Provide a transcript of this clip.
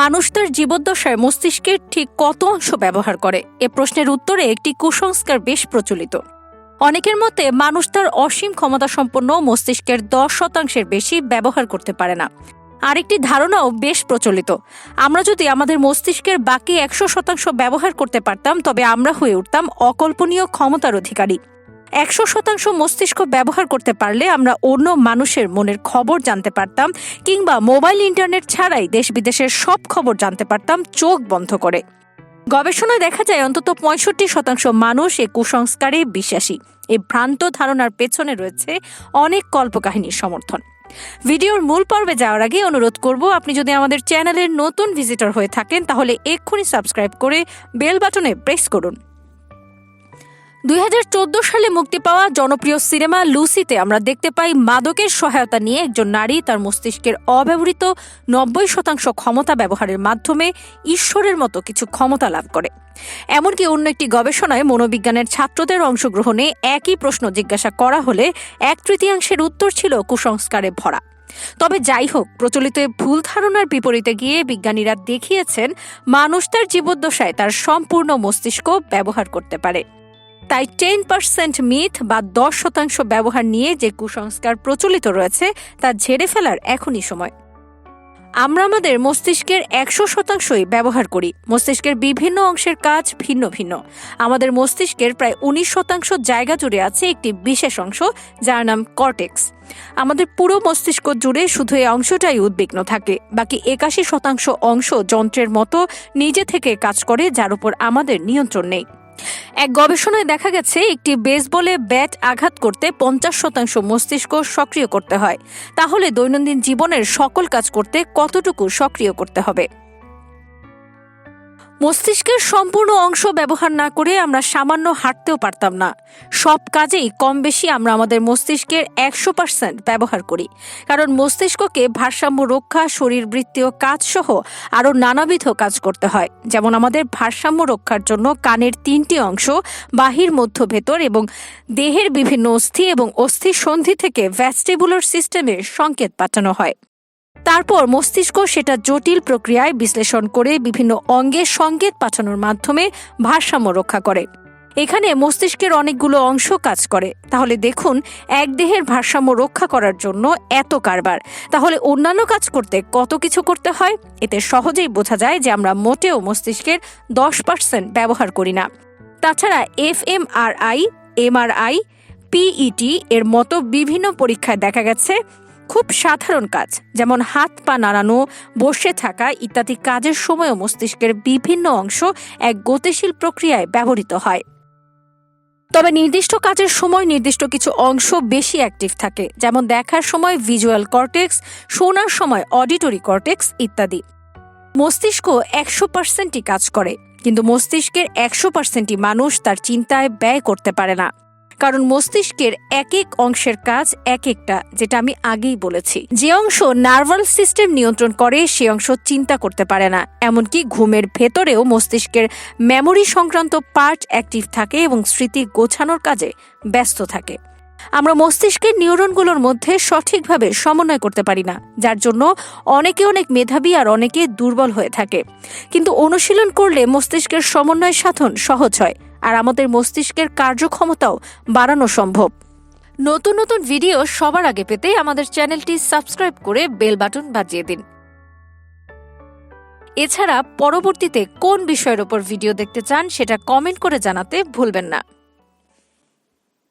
মানুষ তার জীবদ্দশায় মস্তিষ্কের ঠিক কত অংশ ব্যবহার করে? এ প্রশ্নের উত্তরে একটি কুসংস্কার বেশ প্রচলিত। অনেকের মতে মানুষ তার অসীম ক্ষমতা সম্পন্ন মস্তিষ্কের দশ শতাংশের বেশি ব্যবহার করতে পারে না। আরেকটি ধারণাও বেশ প্রচলিত। আমরা যদি আমাদের মস্তিষ্কের বাকি একশো শতাংশ ব্যবহার করতে পারতাম, তবে আমরা হয়ে উঠতাম অকল্পনীয় ক্ষমতার অধিকারী। একশো শতাংশ মস্তিষ্ক ব্যবহার করতে পারলে আমরা অন্য মানুষের মনের খবর জানতে পারতাম, কিংবা মোবাইল ইন্টারনেট ছাড়াই দেশ বিদেশের সব খবর জানতে পারতাম চোখ বন্ধ করে। গবেষণায় দেখা যায় অন্তত পঁয়ষট্টি শতাংশ মানুষ এ কুসংস্কারে বিশ্বাসী। এই ভ্রান্ত ধারণার পেছনে রয়েছে অনেক কল্পকাহিনীর সমর্থন। ভিডিওর মূল পর্বে যাওয়ার আগে অনুরোধ করব, আপনি যদি আমাদের চ্যানেলের নতুন ভিজিটর হয়ে থাকেন, তাহলে এক্ষুনি সাবস্ক্রাইব করে বেল বাটনে প্রেস করুন। দুই হাজার চোদ্দ সালে মুক্তি পাওয়া জনপ্রিয় সিনেমা লুসিতে আমরা দেখতে পাই মাদকের সহায়তা নিয়ে একজন নারী তার মস্তিষ্কের অব্যবহৃত নব্বই শতাংশ ক্ষমতা ব্যবহারের মাধ্যমে ঈশ্বরের মতো কিছু ক্ষমতা লাভ করে। এমনকি অন্য একটি গবেষণায় মনোবিজ্ঞানের ছাত্রদের অংশগ্রহণে একই প্রশ্ন জিজ্ঞাসা করা হলে এক তৃতীয়াংশের উত্তর ছিল কুসংস্কারে ভরা। তবে যাই হোক, প্রচলিত ভুল ধারণার বিপরীতে গিয়ে বিজ্ঞানীরা দেখিয়েছেন, মানুষ তার জীবদ্দশায় তার সম্পূর্ণ মস্তিষ্ক ব্যবহার করতে পারে। তাই টেন পার্সেন্ট মিথ বা দশ শতাংশ ব্যবহার নিয়ে যে কুসংস্কার প্রচলিত রয়েছে, তা ঝেড়ে ফেলার এখনই সময়। আমরা আমাদের মস্তিষ্কের একশো শতাংশই ব্যবহার করি। মস্তিষ্কের বিভিন্ন অংশের কাজ ভিন্ন ভিন্ন। আমাদের মস্তিষ্কের প্রায় উনিশ শতাংশ জায়গা জুড়ে আছে একটি বিশেষ অংশ, যার নাম কর্টেক্স। আমাদের পুরো মস্তিষ্ক জুড়ে শুধু এই অংশটাই উদ্বিগ্ন থাকে। বাকি একাশি শতাংশ অংশ যন্ত্রের মতো নিজে থেকে কাজ করে, যার উপর আমাদের নিয়ন্ত্রণ নেই। এক গবেষণায় দেখা গেছে, একটি বেসবলে ব্যাট আঘাত করতে পঞ্চাশ শতাংশ মস্তিষ্ক সক্রিয় করতে হয়। তাহলে দৈনন্দিন জীবনের সকল কাজ করতে কতটুকু সক্রিয় করতে হবে? মস্তিষ্কের সম্পূর্ণ অংশ ব্যবহার না করে আমরা সামান্য হাঁটতেও পারতাম না। সব কাজেই কম বেশি আমরা আমাদের মস্তিষ্কের একশো পার্সেন্ট ব্যবহার করি। কারণ মস্তিষ্ককে ভারসাম্য রক্ষা শরীরবৃত্তীয় কাজ সহ আরও নানাবিধ কাজ করতে হয়। যেমন আমাদের ভারসাম্য রক্ষার জন্য কানের তিনটি অংশ, বাহির, মধ্য, ভেতর এবং দেহের বিভিন্ন অস্থি এবং অস্থি সন্ধি থেকে ভ্যাস্টিবুলার সিস্টেমে সংকেত পাঠানো হয়। তারপর মস্তিষ্ক সেটা জটিল প্রক্রিয়ায় বিশ্লেষণ করে বিভিন্ন অঙ্গে সংকেত পাঠানোর মাধ্যমে ভারসাম্য রক্ষা করে। এখানে মস্তিষ্কের অনেকগুলো অংশ কাজ করে। তাহলে দেখুন, এক দেহের ভারসাম্য রক্ষা করার জন্য এত কারবার। তাহলে অন্যান্য কাজ করতে কত কিছু করতে হয়? এতে সহজেই বোঝা যায় যে আমরা মোটেও মস্তিষ্কের দশ পার্সেন্ট ব্যবহার করি না। তাছাড়া F M R I MRI, PET এর মতো বিভিন্ন পরীক্ষায় দেখা গেছে খুব সাধারণ কাজ, যেমন হাত পা নাড়ানো, বসে থাকা ইত্যাদি কাজের সময়ও মস্তিষ্কের বিভিন্ন অংশ এক গতিশীল প্রক্রিয়ায় ব্যবহৃত হয়। তবে নির্দিষ্ট কাজের সময় নির্দিষ্ট কিছু অংশ বেশি অ্যাক্টিভ থাকে, যেমন দেখার সময় ভিজুয়াল কর্টেক্স, শোনার সময় অডিটরি কর্টেক্স ইত্যাদি। মস্তিষ্ক একশো পার্সেন্টই কাজ করে, কিন্তু মস্তিষ্কের একশো পার্সেন্টই মানুষ তার চিন্তায় ব্যয় করতে পারে না। কারণ মস্তিষ্কের এক এক অংশের কাজ এক একটা, যেটা আমি আগেই বলেছি। যে অংশ নার্ভাল সিস্টেম নিয়ন্ত্রণ করে, সে অংশ চিন্তা করতে পারে না। এমনকি ঘুমের ভেতরেও মস্তিষ্কের মেমোরি সংক্রান্ত পার্ট অ্যাক্টিভ থাকে এবং স্মৃতি গোছানোর কাজে ব্যস্ত থাকে। আমরা মস্তিষ্কের নিউরনগুলোর মধ্যে সঠিকভাবে সমন্বয় করতে পারি না, যার জন্য অনেকে অনেক মেধাবী আর অনেকে দুর্বল হয়ে থাকে। কিন্তু অনুশীলন করলে মস্তিষ্কের সমন্বয় সাধন সহজ হয়। আর আমাদের মস্তিষ্কের কার্যক্ষমতাও বাড়ানো সম্ভব। নতুন নতুন ভিডিও সবার আগে পেতে আমাদের চ্যানেলটি সাবস্ক্রাইব করে বেল বাটন বাজিয়ে দিন। এছাড়া পরবর্তীতে কোন বিষয়ের ওপর ভিডিও দেখতে চান সেটা কমেন্ট করে জানাতে ভুলবেন না।